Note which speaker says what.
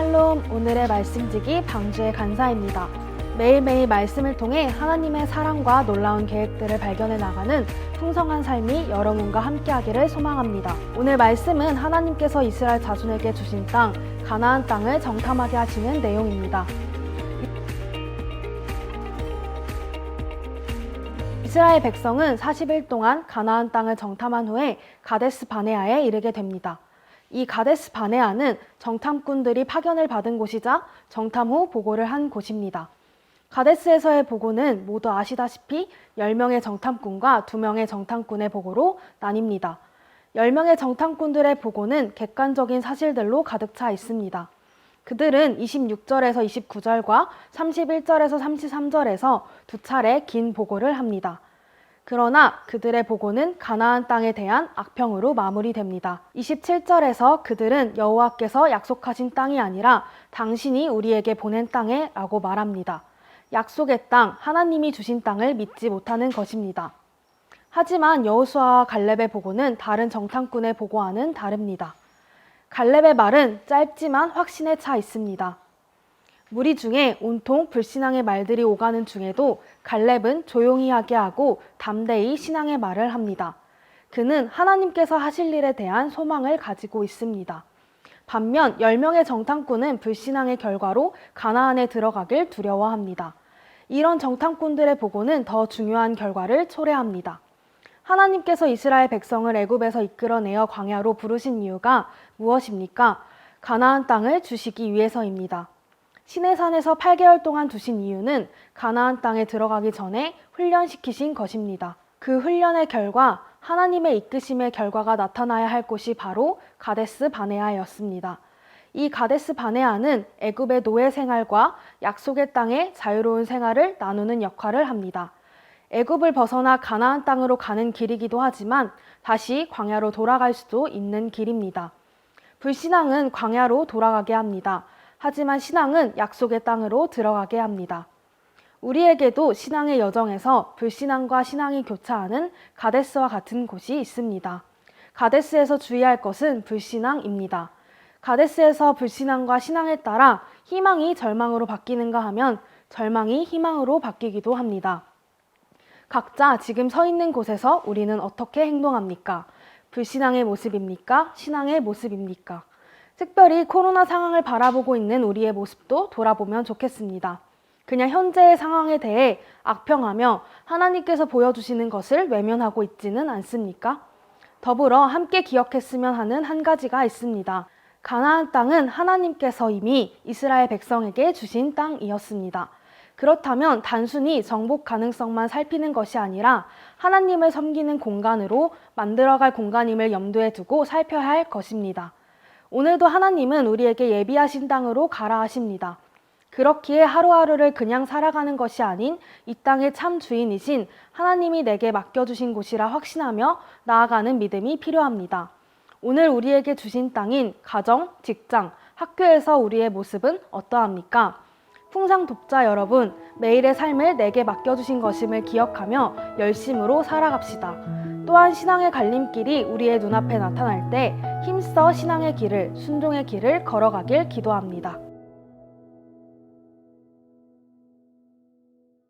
Speaker 1: 샬롬 오늘의 말씀지기 방주의 간사입니다. 매일매일 말씀을 통해 하나님의 사랑과 놀라운 계획들을 발견해 나가는 풍성한 삶이 여러분과 함께하기를 소망합니다. 오늘 말씀은 하나님께서 이스라엘 자손에게 주신 땅 가나안 땅을 정탐하게 하시는 내용입니다. 이스라엘 백성은 40일 동안 가나안 땅을 정탐한 후에 가데스 바네아에 이르게 됩니다. 이 가데스 바네아는 정탐꾼들이 파견을 받은 곳이자 정탐 후 보고를 한 곳입니다. 가데스에서의 보고는 모두 아시다시피 10명의 정탐꾼과 2명의 정탐꾼의 보고로 나뉩니다. 10명의 정탐꾼들의 보고는 객관적인 사실들로 가득 차 있습니다. 그들은 26절에서 29절과 31절에서 33절에서 두 차례 긴 보고를 합니다. 그러나 그들의 보고는 가나안 땅에 대한 악평으로 마무리됩니다. 27절에서 그들은 여호와께서 약속하신 땅이 아니라 당신이 우리에게 보낸 땅에 라고 말합니다. 약속의 땅, 하나님이 주신 땅을 믿지 못하는 것입니다. 하지만 여호수아와 갈렙의 보고는 다른 정탐꾼의 보고와는 다릅니다. 갈렙의 말은 짧지만 확신에 차 있습니다. 무리 중에 온통 불신앙의 말들이 오가는 중에도 갈렙은 조용히 하게 하고 담대히 신앙의 말을 합니다. 그는 하나님께서 하실 일에 대한 소망을 가지고 있습니다. 반면 10명의 정탐꾼은 불신앙의 결과로 가나안에 들어가길 두려워합니다. 이런 정탐꾼들의 보고는 더 중요한 결과를 초래합니다. 하나님께서 이스라엘 백성을 애굽에서 이끌어내어 광야로 부르신 이유가 무엇입니까? 가나안 땅을 주시기 위해서입니다. 시내산에서 8개월 동안 두신 이유는 가나안 땅에 들어가기 전에 훈련시키신 것입니다. 그 훈련의 결과 하나님의 이끄심의 결과가 나타나야 할 곳이 바로 가데스 바네아였습니다. 이 가데스 바네아는 애굽의 노예 생활과 약속의 땅의 자유로운 생활을 나누는 역할을 합니다. 애굽을 벗어나 가나안 땅으로 가는 길이기도 하지만 다시 광야로 돌아갈 수도 있는 길입니다. 불신앙은 광야로 돌아가게 합니다. 하지만 신앙은 약속의 땅으로 들어가게 합니다. 우리에게도 신앙의 여정에서 불신앙과 신앙이 교차하는 가데스와 같은 곳이 있습니다. 가데스에서 주의할 것은 불신앙입니다. 가데스에서 불신앙과 신앙에 따라 희망이 절망으로 바뀌는가 하면 절망이 희망으로 바뀌기도 합니다. 각자 지금 서 있는 곳에서 우리는 어떻게 행동합니까? 불신앙의 모습입니까? 신앙의 모습입니까? 특별히 코로나 상황을 바라보고 있는 우리의 모습도 돌아보면 좋겠습니다. 그냥 현재의 상황에 대해 악평하며 하나님께서 보여주시는 것을 외면하고 있지는 않습니까? 더불어 함께 기억했으면 하는 한 가지가 있습니다. 가나안 땅은 하나님께서 이미 이스라엘 백성에게 주신 땅이었습니다. 그렇다면 단순히 정복 가능성만 살피는 것이 아니라 하나님을 섬기는 공간으로 만들어갈 공간임을 염두에 두고 살펴야 할 것입니다. 오늘도 하나님은 우리에게 예비하신 땅으로 가라 하십니다. 그렇기에 하루하루를 그냥 살아가는 것이 아닌 이 땅의 참 주인이신 하나님이 내게 맡겨주신 곳이라 확신하며 나아가는 믿음이 필요합니다. 오늘 우리에게 주신 땅인 가정, 직장, 학교에서 우리의 모습은 어떠합니까? 풍상 독자 여러분, 매일의 삶을 내게 맡겨주신 것임을 기억하며 열심으로 살아갑시다. 또한 신앙의 갈림길이 우리의 눈앞에 나타날 때 힘써 신앙의 길을, 순종의 길을 걸어가길 기도합니다.